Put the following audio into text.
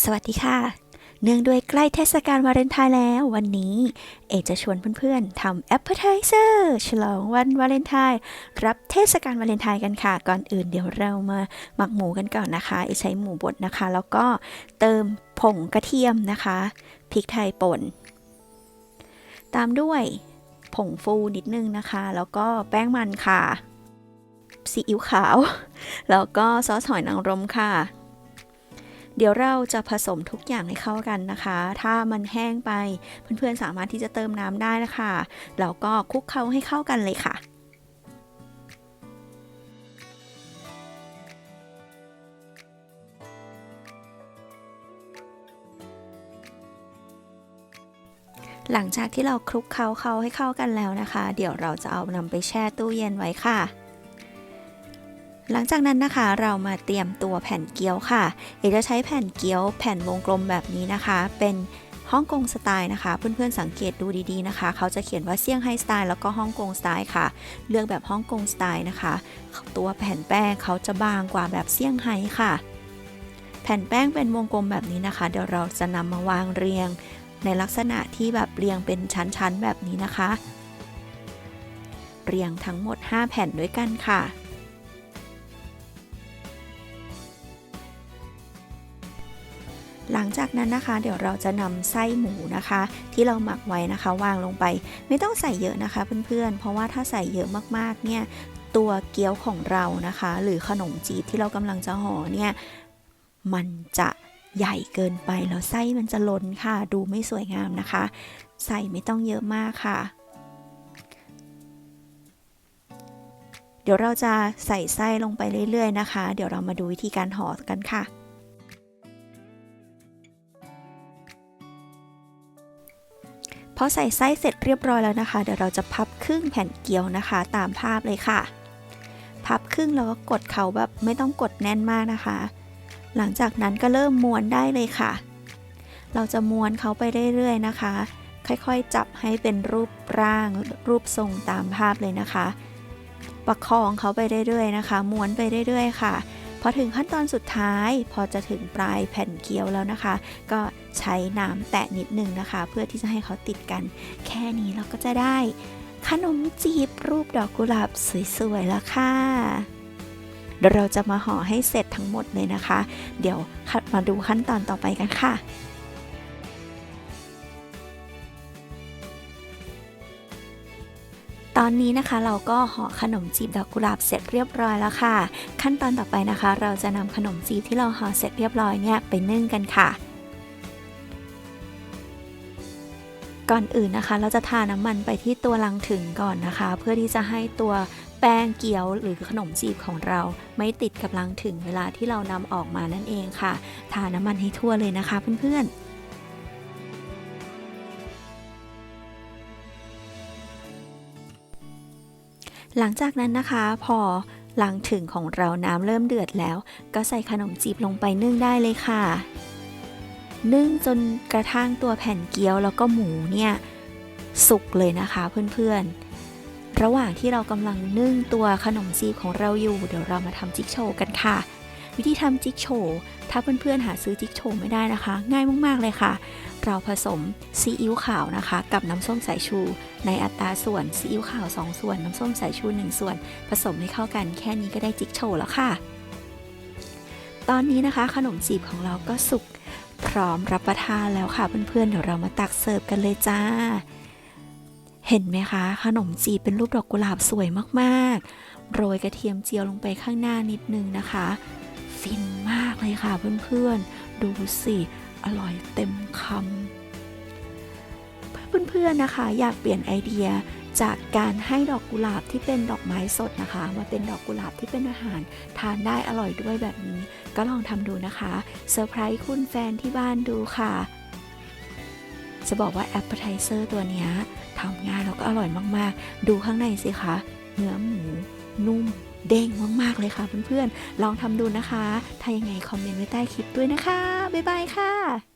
สวัสดีค่ะ เนื่องด้วยใกล้เทศกาลวาเลนไทน์แล้ววันนี้ เอกจะชวนเพื่อนๆทำแอปเปิลไทเซอร์ฉลองวันวาเลนไทน์รับเทศกาลวาเลนไทน์กันค่ะ ก่อนอื่นเดี๋ยวเรามาหมักหมูกันก่อนนะคะ เอกใช้หมูบดนะคะ แล้วก็เติมผงกระเทียมนะคะพริกไทยป่น ตามด้วยผงฟูนิดนึงนะคะ แล้วก็แป้งมันค่ะซีอิ๊วขาว แล้วก็ซอสหอยนางรมค่ะ ดี๋ยวเราจะผสมทุกอย่างให้เข้ากันนะคะ ถ้ามันแห้งไปเพื่อนๆสามารถที่จะเติมน้ำได้นะคะแล้วก็คลุกเคล้าให้เข้ากันเลยค่ะหลังจากที่เราคลุกเคล้าเขาให้เข้ากันแล้วนะคะ เดี๋ยวเราจะเอานำไปแช่ตู้เย็นไว้ค่ะ หลังจากนั้นนะคะเรามาเตรียมตัวแผ่นเกี๊ยวค่ะเอจะใช้แผ่นเกี๊ยวแผ่นวงกลมแบบนี้นะคะ เป็นฮ่องกงสไตล์นะคะ เพื่อนๆสังเกตดูดีๆนะคะ เขาจะเขียนว่าเซี่ยงไฮ้สไตล์แล้วก็ฮ่องกงสไตล์ค่ะ เลือกแบบฮ่องกงสไตล์นะคะ ตัวแผ่นแป้งเขาจะบางกว่าแบบเซี่ยงไฮ้ค่ะ แผ่นแป้งเป็นวงกลมแบบนี้นะคะ เดี๋ยวเราจะนำมาวางเรียง ในลักษณะที่แบบเรียงเป็นชั้นๆแบบนี้นะคะ เรียงทั้งหมด 5 แผ่นด้วยกันค่ะ หลังจากนั้นนะคะ เดี๋ยวเราจะนำไส้หมูนะคะ ที่เราหมักไว้นะคะ วางลงไป ไม่ต้องใส่เยอะนะคะเพื่อนๆ เพราะว่าถ้าใส่เยอะมากๆเนี่ยตัวเกี๊ยวของเรานะคะ หรือขนมจีบที่เรากำลังจะห่อเนี่ยมันจะใหญ่เกินไปแล้วไส้มันจะล้นค่ะ ดูไม่สวยงามนะคะ ใส่ไม่ต้องเยอะมากค่ะ เดี๋ยวเราจะใส่ไส้ลงไปเรื่อยๆนะคะ เดี๋ยวเรามาดูวิธีการห่อกันค่ะ อใส่ไส้เสร็จเรียบร้อยแล้วนะคะ เดี๋ยวเราจะพับครึ่งแผ่นเกี๊ยวนะคะ ตามภาพเลยค่ะ พับครึ่งแล้วก็กดเขาแบบไม่ต้องกดแน่นมากนะคะ หลังจากนั้นก็เริ่มม้วนได้เลยค่ะ เราจะม้วนเขาไปเรื่อยๆนะคะ ค่อยๆจับให้เป็นรูปร่างรูปทรงตามภาพเลยนะคะ ประคองเขาไปเรื่อยๆนะคะ ม้วนไปเรื่อยๆ ค่ะ พอถึงขั้นตอนสุดท้าย พอจะถึงปลายแผ่นเกี๊ยวแล้วนะคะ ก็ใช้น้ำแตะนิดนึงนะคะ เพื่อที่จะให้เขาติดกัน แค่นี้เราก็จะได้ ขนมจีบรูปดอกกุหลาบสวยๆแล้วค่ะเดี๋ยวเราจะมาห่อให้เสร็จทั้งหมดเลยนะคะ เดี๋ยวมาดูขั้นตอนต่อไปกันค่ะ อนนี้นะคะเราก็ห่อขนมจีบดอกกุหลาบเสร็จเรียบร้อยแล้วค่ะ ขั้นตอนต่อไปนะคะ เราจะนำขนมจีบที่เราห่อเสร็จเรียบร้อยเนี่ยไปนึ่งกันค่ะ ก่อนอื่นนะคะ เราจะทาน้ำมันไปที่ตัวลังถึงก่อนนะคะ เพื่อที่จะให้ตัวแป้งเกี๊ยวหรือขนมจีบของเราไม่ติดกับลังถึงเวลาที่เรานำออกมานั่นเองค่ะ ทาน้ำมันให้ทั่วเลยนะคะเพื่อนๆ หลังจากนั้นนะคะ พอลังถึงของเราน้ำเริ่มเดือดแล้ว ก็ใส่ขนมจีบลงไปนึ่งได้เลยค่ะ นึ่งจนกระทั่งตัวแผ่นเกี๊ยวแล้วก็หมูเนี่ยสุกเลยนะคะเพื่อนๆ ระหว่างที่เรากำลังนึ่งตัวขนมจีบของเราอยู่ เดี๋ยวเรามาทำจิ๊กโชว์กันค่ะ วิธีทำจิ๊กโชว์ถ้าเพื่อนๆหาซื้อจิ๊กโชว์ไม่ได้นะคะ ง่ายมากๆเลยค่ะ เราผสมซีอิ๊วขาวนะคะ กับน้ำส้มสายชู ในอัตราส่วนซีอิ๊วขาว 2 ส่วน น้ำส้มสายชู 1 ส่วน ผสมให้เข้ากันแค่นี้ก็ได้จิ๊กโชว์แล้วค่ะ ตอนนี้นะคะขนมจีบของเราก็สุกพร้อมรับประทานแล้วค่ะเพื่อนๆเดี๋ยวเรามาตักเสิร์ฟกันเลยจ้าเห็นไหมคะ ขนมจีบเป็นรูปดอกกุหลาบสวยมากๆ โรยกระเทียมเจียวลงไปข้างหน้านิดนึงนะคะ ฟินมากเลยค่ะเพื่อนๆ ดูสิ อร่อยเต็มคำเพื่อนๆนะคะ อยากเปลี่ยนไอเดียจากการให้ดอกกุหลาบที่เป็นดอกไม้สดนะคะ มาเป็นดอกกุหลาบที่เป็นอาหาร ทานได้อร่อยด้วยแบบนี้ ก็ลองทำดูนะคะเซอร์ไพรส์คุณแฟนที่บ้านดูค่ะ จะบอกว่าแอปเปอร์ไทเซอร์ตัวนี้ทำง่ายแล้วก็อร่อยมากๆ ดูข้างในสิคะ เนื้อหมูนุ่ม เด้งมากๆเลยค่ะเพื่อนๆ ลองทำดูนะคะ ถ้ายังไงคอมเมนต์ไว้ใต้คลิปด้วยนะคะ บ๊ายบายค่ะ